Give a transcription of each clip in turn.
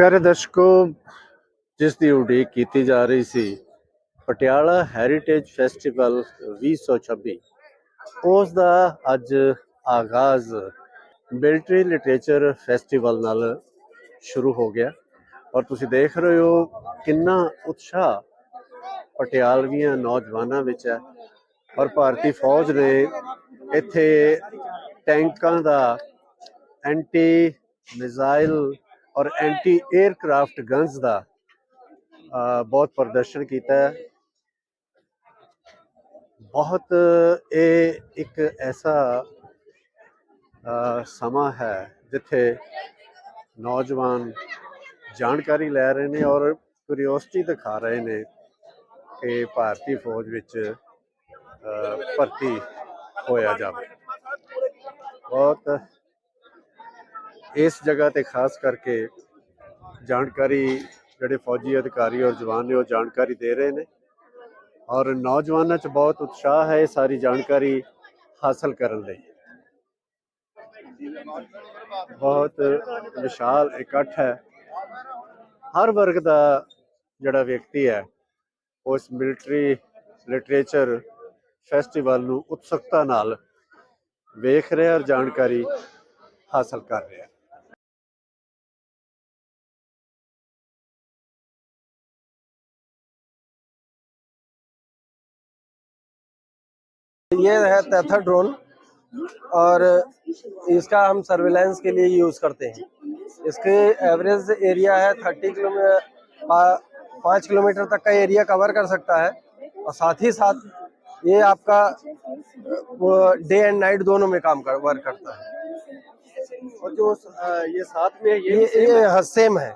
ਪਿਆਰੇ ਦਰਸ਼ਕੋ, ਜਿਸ ਦੀ ਉਡੀਕ ਕੀਤੀ ਜਾ ਰਹੀ ਸੀ, ਪਟਿਆਲਾ ਹੈਰੀਟੇਜ ਫੈਸਟੀਵਲ 2026 ਉਸ ਦਾ ਅੱਜ ਆਗਾਜ਼ ਮਿਲਟਰੀ ਲਿਟਰੇਚਰ ਫੈਸਟੀਵਲ ਨਾਲ ਸ਼ੁਰੂ ਹੋ ਗਿਆ। ਔਰ ਤੁਸੀਂ ਦੇਖ ਰਹੇ ਹੋ ਕਿੰਨਾ ਉਤਸ਼ਾਹ ਪਟਿਆਲਵੀਆਂ ਨੌਜਵਾਨਾਂ ਵਿੱਚ ਹੈ। ਔਰ ਭਾਰਤੀ ਫੌਜ ਨੇ ਇੱਥੇ ਟੈਂਕਾਂ ਦਾ ਐਂਟੀ ਮਿਜ਼ਾਈਲ ਔਰ ਐਂਟੀ 에ਅਰਕ੍ਰਾਫਟ ਗਨਸ ਦਾ ਬਹੁਤ ਪ੍ਰਦਰਸ਼ਨ ਕੀਤਾ ਹੈ। ਬਹੁਤ ਇਹ ਇੱਕ ਐਸਾ ਸਮਾਂ ਹੈ ਜਿੱਥੇ ਨੌਜਵਾਨ ਜਾਣਕਾਰੀ ਲੈ ਰਹੇ ਨੇ ਔਰ ਕਿਉਰਿਓਸਿਟੀ ਦਿਖਾ ਰਹੇ ਨੇ ਕਿ ਭਾਰਤੀ ਫੌਜ ਵਿੱਚ ਭਰਤੀ ਹੋਇਆ ਜਾਵੇ। ਬਹੁਤ ਇਸ ਜਗ੍ਹਾ ਤੇ ਖਾਸ ਕਰਕੇ ਜਾਣਕਾਰੀ ਜਿਹੜੇ ਫੌਜੀ ਅਧਿਕਾਰੀ ਔਰ ਜਵਾਨ ਨੇ ਉਹ ਜਾਣਕਾਰੀ ਦੇ ਰਹੇ ਨੇ। ਔਰ ਨੌਜਵਾਨਾਂ 'ਚ ਬਹੁਤ ਉਤਸ਼ਾਹ ਹੈ ਇਹ ਸਾਰੀ ਜਾਣਕਾਰੀ ਹਾਸਲ ਕਰਨ ਲਈ। ਬਹੁਤ ਵਿਸ਼ਾਲ, ਇਕੱਠ ਹੈ। ਹਰ ਵਰਗ ਦਾ ਜਿਹੜਾ ਵਿਅਕਤੀ ਹੈ ਉਸ ਮਿਲਟਰੀ ਲਿਟਰੇਚਰ ਫੈਸਟੀਵਲ ਨੂੰ ਉਤਸੁਕਤਾ ਨਾਲ ਵੇਖ ਰਿਹਾ ਔਰ ਜਾਣਕਾਰੀ ਹਾਸਲ ਕਰ ਰਿਹਾ। ये है तैथर ड्रोन और इसका हम सर्वेलेंस के लिए यूज़ करते हैं इसके एवरेज एरिया है थर्टी किलोमीटर पाँच किलोमीटर तक का एरिया कवर कर सकता है और साथ ही साथ ये आपका डे एंड नाइट दोनों में काम कर वर्क करता है और जो ये साथ में है, ये ये ये है? सेम है।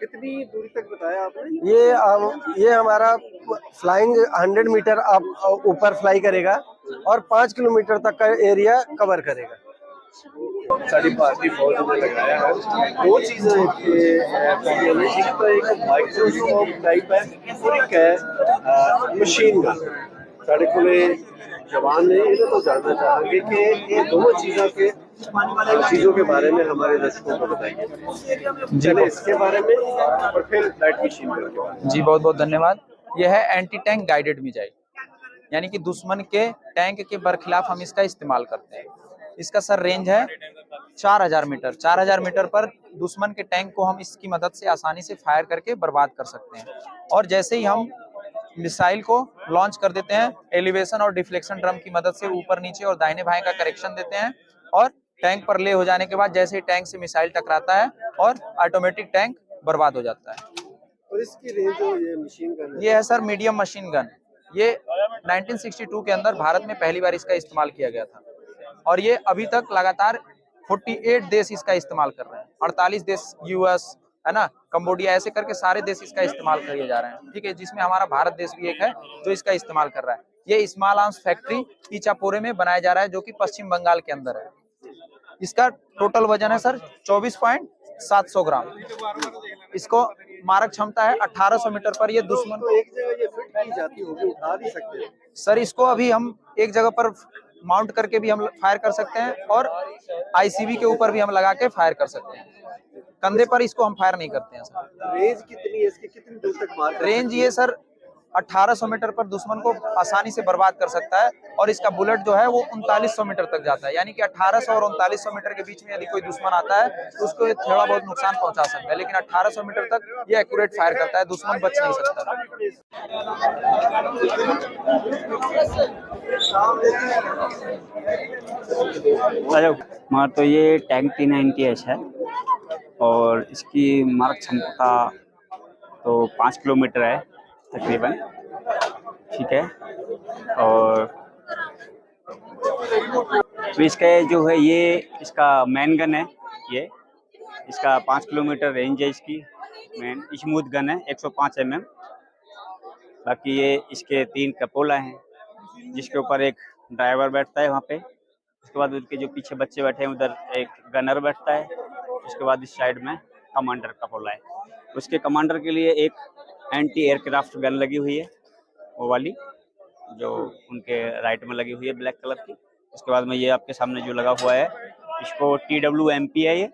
कितनी दूरी तक बताया आपने? ये हम ये हमारा फ्लाइंग 100 मीटर आप ऊपर फ्लाई करेगा और पाँच किलोमीटर तक का एरिया कवर करेगा। सारी पार्टी बहुत लगाया है। दो चीज़ें एक तो एक माइक्रोसॉफ्ट टाइप है और एक है मशीन साढ़े को जवान ने तो जानना चाहेंगे कि ये दोनों चीज़ों के चीज़ों के बारे में हमारे दर्शकों को बताइए। इसके बारे में और फिर लाइट मशीन जी, बहुत बहुत धन्यवाद। यह है एंटी टैंक गाइडेड मिसाइल यानी कि दुश्मन के टैंक के बरखिलाफ हम इसका इस्तेमाल करते हैं। इसका सर रेंज है 4000 मीटर। 4000 मीटर पर दुश्मन के टैंक को हम इसकी मदद से आसानी से फायर करके बर्बाद कर सकते हैं। और जैसे ही हम मिसाइल को लॉन्च कर देते हैं एलिवेशन और डिफ्लेक्शन ड्रम की मदद से ऊपर नीचे और दाहिने भाई का करेक्शन देते हैं और टैंक पर ले हो जाने के बाद जैसे ही टैंक से मिसाइल टकराता है और ऑटोमेटिक टैंक बर्बाद हो जाता है। और इसकी रेंज ये मशीन गन है? ये है सर मीडियम मशीन गन ये 1962 के अंदर भारत में पहली बार इसका इस्तेमाल किया गया था। और ये अभी तक लगातार 48 देश इसका इस्तेमाल कर रहे हैं। 48 देश यूएस है ना? कंबोडिया ऐसे करके सारे देश इसका इस्तेमाल किए जा रहे हैं। ठीक है जिसमें हमारा भारत देश भी एक है जो इसका इस्तेमाल कर रहा है। ये स्मॉल आर्म्स फैक्ट्री ईचापोरे में बनाया जा रहा है जो कि पश्चिम बंगाल के अंदर है। इसका टोटल वज़न है सर चौबीस पॉइंट सात सौ ग्राम। इसको मारक क्षमता है 1800 मीटर पर ये दुश्मन। तो एक जगह ये फिट की जाती होगी उठा भी सकते हैं। सर इसको अभी हम एक जगह पर माउंट करके भी हम फायर कर सकते हैं और आईसीबी के ऊपर भी हम लगा के फायर कर सकते हैं। कंधे पर इसको हम फायर नहीं करते हैं सर रेंज कितनी है इसकी? कितनी दूर तक मार रेंज ये सर 1800 मीटर पर दुश्मन को आसानी से बर्बाद कर सकता है और इसका बुलेट जो है वो उनतालीस मीटर तक जाता है। यानी कि 1800 और उनतालीस मीटर के बीच में यदि कोई दुश्मन आता है तो उसको थोड़ा बहुत नुकसान पहुँचा सकता है, लेकिन 1800 मीटर तक ये एक्यूरेट फायर करता है, दुश्मन बच नहीं सकता। तो ये टैंक टी नाइनटी है और इसकी मार्क क्षमता तो पाँच किलोमीटर है। तकरीबन, ठीक है? और तो इसका जो है, ये इसका मैन गन है, ये। इसका पाँच किलोमीटर रेंज है इसकी मैन स्मूथ गन है 105 सौ mm बाकी ये इसके तीन कपोला हैं, जिसके ऊपर एक ड्राइवर बैठता है वहाँ पे। उसके बाद उनके जो पीछे बच्चे बैठे हैं, उधर एक गनर बैठता है। उसके बाद इस साइड में कमांडर का पोला है। उसके कमांडर के लिए एक एंटी एयरक्राफ्ट गन लगी हुई है वो वाली जो उनके राइट में लगी हुई है ब्लैक कलर की। उसके बाद में ये आपके सामने जो लगा हुआ है इसको टी डब्ल्यू एम पी है। ये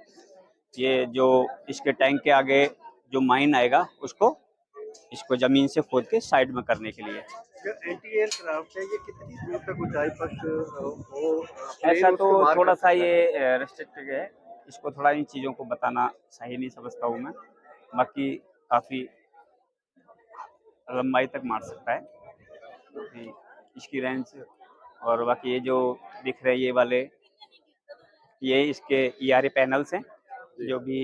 ये जो इसके टैंक के आगे जो माइन आएगा उसको इसको ज़मीन से खोद के साइड में करने के लिए। एंटी एयरक्राफ्ट है? ये कितनी दूर तक ऊंचाई पर ऐसा तो थोड़ा सा ये रेस्ट्रिक्टेड है। इसको थोड़ा इन चीज़ों को बताना सही नहीं समझता हूँ मैं। बाकी काफ़ी लंबाई तक मार सकता है। क्योंकि इसकी रेंज और बाकी ये जो दिख रहे हैं ये वाले ये इसके ई आर ए पैनल्स हैं जो। भी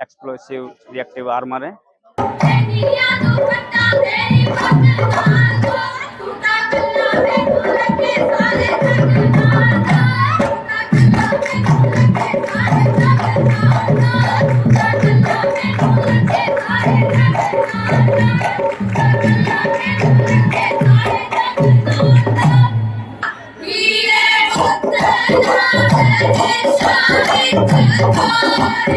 एक्सप्लोसिव रिएक्टिव आर्मर है।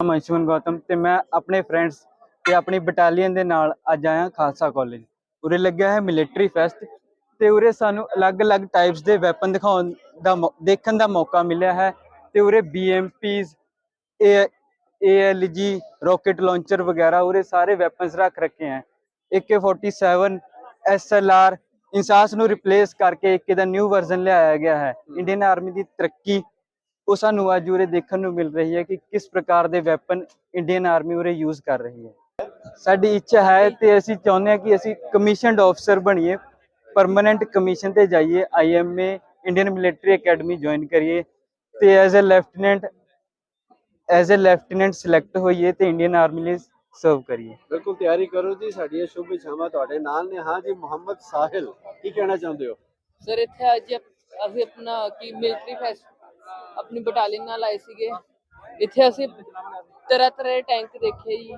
ਨਾਮ ਅੰਸ਼ੁਮਨ ਗੌਤਮ ਤੇ ਮੈਂ ਆਪਣੇ ਫਰੈਂਡਸ ਤੇ ਆਪਣੀ ਬਟਾਲੀਅਨ ਦੇ ਨਾਲ ਅੱਜ ਆਇਆ ਖਾਲਸਾ ਕਾਲਜ ਉਰੇ ਲੱਗਿਆ ਹੈ ਮਿਲਟਰੀ ਫੈਸਟ ਤੇ ਉਰੇ ਸਾਨੂੰ ਅਲੱਗ-ਅਲੱਗ ਟਾਈਪਸ ਦੇ ਵੈਪਨ ਦਿਖਾਉਣ ਦਾ ਦੇਖਣ ਦਾ ਮੌਕਾ ਮਿਲਿਆ ਹੈ ਤੇ ਉਰੇ ਬੀਐਮਪੀਜ਼ ਏਐਲਜੀ ਰॉकेट ਲਾਂਚਰ ਵਗੈਰਾ ਉਰੇ ਸਾਰੇ ਵੈਪਨਸ ਰੱਖ ਰੱਖੇ ਹੈ। AK47 ਐਸਐਲਆਰ ਇੰਸਾਸ ਨੂੰ ਰਿਪਲੇਸ ਕਰਕੇ AK ਦਾ ਨਿਊ ਵਰਜ਼ਨ ਲਿਆਇਆ ਗਿਆ ਹੈ। ਇੰਡੀਅਨ ਆਰਮੀ ਦੀ ਤਰੱਕੀ ਉਹ ਸਾਨੂੰ ਅੱਜ ਉਰੇ ਦੇਖਣ ਨੂੰ ਮਿਲ ਰਹੀ ਹੈ ਕਿ ਕਿਸ ਪ੍ਰਕਾਰ ਦੇ ਵੈਪਨ ਇੰਡੀਅਨ ਆਰਮੀ ਉਰੇ ਯੂਜ਼ ਕਰ ਰਹੀ ਹੈ। ਸਾਡੀ ਇੱਛਾ ਹੈ ਤੇ ਅਸੀਂ ਚਾਹੁੰਦੇ ਹਾਂ ਕਿ ਅਸੀਂ ਕਮਿਸ਼ਨਡ ਆਫਸਰ ਬਣੀਏ ਪਰਮਨੈਂਟ ਕਮਿਸ਼ਨ ਤੇ ਜਾਈਏ IMA Indian military academy join ਕਰੀਏ ਤੇ as a lieutenant as a lieutenant select ਹੋਈਏ ਤੇ ਇੰਡੀਅਨ ਆਰਮੀ ਲਈ ਸਰਵ ਕਰੀਏ। ਬਿਲਕੁਲ ਤਿਆਰੀ ਕਰੋ ਜੀ ਸਾਡੀਆਂ ਸ਼ੁਭ ਇਛਾਵਾਂ ਤੁਹਾਡੇ ਨਾਲ ਨੇ। ਹਾਂ ਜੀ ਮੁਹੰਮਦ ਸਾਹਿਲ ਕੀ ਕਹਿਣਾ ਚਾਹੁੰਦੇ ਹੋ? ਸਰ ਇੱਥੇ ਅੱਜ ਅਸੀਂ ਆਪਣਾ ਕੀ ਮਿਲਟਰੀ ਫੈਸਟ ਆਪਣੀ ਬਟਾਲੀਅਨ ਨਾਲ ਆਏ ਸੀਗੇ। ਇੱਥੇ ਅਸੀਂ ਤਰ੍ਹਾਂ ਤਰ੍ਹਾਂ ਦੇ ਟੈਂਕ ਦੇਖੇ ਜੀ।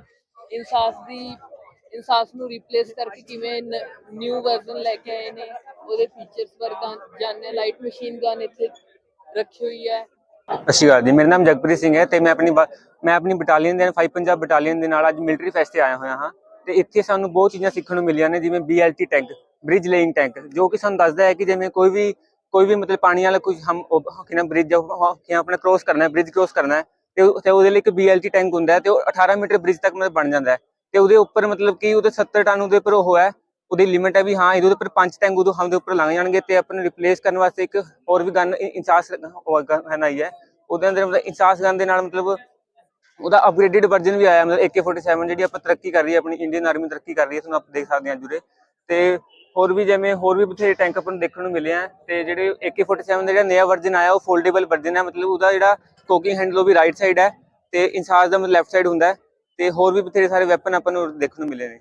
ਇਨਸਾਸ ਦੀ, ਇਨਸਾਸ ਨੂੰ ਰਿਪਲੇਸ ਕਰਕੇ ਕਿਵੇਂ ਨਿਊ ਵਰਜ਼ਨ ਲੈ ਕੇ ਆਏ ਨੇ। ਉਹਦੇ ਫੀਚਰਸ ਬਾਰੇ ਜਾਣਿਆ ਲਾਈਟ ਮਸ਼ੀਨ ਗਨ ਇੱਥੇ ਰੱਖੀ ਹੋਈ ਹੈ। ਸਤਿ ਸ਼੍ਰੀ ਜੀ। ਮੇਰਾ ਨਾਮ ਜਗਪ੍ਰੀਤ ਸਿੰਘ ਹੈ ਤੇ ਮੈਂ ਆਪਣੀ ਮੈਂ ਆਪਣੀ ਬਟਾਲੀਅਨ ਦੇ 5 ਪੰਜਾਬ ਬਟਾਲੀਅਨ ਦੇ ਨਾਲ ਅੱਜ ਮਿਲਟਰੀ ਫੈਸਟ ਤੇ ਆਇਆ ਹੋਇਆ ਹਾਂ। ਤੇ ਇੱਥੇ ਸਾਨੂੰ ਬਹੁਤ ਚੀਜ਼ਾਂ ਸਿੱਖਣ ਨੂੰ ਮਿਲੀਆਂ ਨੇ, ਜਿਵੇਂ BLT tank bridge laying tank ਜੋ ਕਿ ਸਾਨੂੰ ਦੱਸਦਾ ਹੈ ਕਿ ਜਿਵੇਂ ਕੋਈ ਵੀ ਕੋਈ ਵੀ ਮਤਲਬ ਪਾਣੀ ਵਾਲਾ ਕੁਝ ਹਮ ਉਹ ਕਿ ਨਾ ਬ੍ਰਿਜ ਕਿ ਆਪਣਾ ਕ੍ਰੋਸ ਕਰਨਾ ਹੈ ਕਰਨਾ ਹੈ, ਤੇ ਤੇ ਉਹਦੇ ਲਈ ਇੱਕ BLT ਟੈਂਕ ਹੁੰਦਾ ਹੈ ਤੇ ਉਹ 18 ਮੀਟਰ ਬ੍ਰਿਜ ਤੱਕ ਮਤਲਬ ਬਣ ਜਾਂਦਾ ਹੈ। ਤੇ ਉਹਦੇ ਉੱਪਰ ਮਤਲਬ ਕਿ ਉਹਦੇ 70 ਟਨ ਉਹਦੇ ਉੱਪਰ ਉਹ ਹੈ, ਉਹਦੀ ਲਿਮਿਟ ਹੈ ਵੀ ਹਾਂ ਇਹਦੇ ਉੱਪਰ ਪੰਜ ਟੈਂਕ ਉਦੋਂ ਹਮ ਦੇ ਉੱਪਰ ਲੰਘ ਜਾਣਗੇ ਤੇ ਆਪਾਂ ਨੂੰ ਰਿਪਲੇਸ ਕਰਨ ਵਾਸਤੇ ਇੱਕ ਹੋਰ ਵੀ ਗਨ ਇੰਸਾਸ ਗਨ ਆਈ ਹੈ ਉਹਦੇ ਅੰਦਰ ਮਤਲਬ ਇੰਸਾਸ ਗਨ ਦੇ ਨਾਲ ਮਤਲਬ ਉਹਦਾ ਅਪਗ੍ਰੇਡਡ ਵਰਜ਼ਨ ਵੀ ਆਇਆ, ਮਤਲਬ AK47 ਜਿਹੜੀ ਆਪਾਂ ਤਰੱਕੀ ਕਰ ਰਹੀ ਹੈ, ਆਪਣੀ ਇੰਡੀਅਨ ਆਰਮੀ ਤਰੱਕੀ ਕਰ ਰਹੀ ਹੈ, ਤੁਹਾਨੂੰ ਆਪ ਦੇਖ ਸਕਦੇ ਹਾਂ ਜੁਰੇ। ਤੇ ਹੋਰ ਵੀ ਜਿਵੇਂ ਹੋਰ ਵੀ ਬਥੇਰੇ ਟੈਂਕ ਆਪਾਂ ਨੂੰ ਦੇਖਣ ਨੂੰ ਮਿਲੇ ਆ ਤੇ ਜਿਹੜੇ AK47 ਦਾ ਜਿਹੜਾ ਨਵਾਂ ਵਰਜ਼ਨ ਆਇਆ, ਉਹ ਫੋਲਡੇਬਲ ਵਰਜ਼ਨ ਹੈ ਮਤਲਬ ਉਹਦਾ ਜਿਹੜਾ ਕੋਕਿੰਗ ਹੈਂਡਲ ਉਹ ਵੀ ਰਾਈਟ ਸਾਈਡ ਹੈ ਤੇ ਇੰਸਾਸ ਦਾ ਮਤਲਬ ਲੈਫਟ ਸਾਈਡ ਹੁੰਦਾ ਹੈ ਤੇ ਹੋਰ ਵੀ ਬਥੇਰੇ ਸਾਰੇ ਵੈਪਨ ਆਪਾਂ ਨੂੰ ਦੇਖਣ ਨੂੰ ਮਿਲੇ ਨੇ।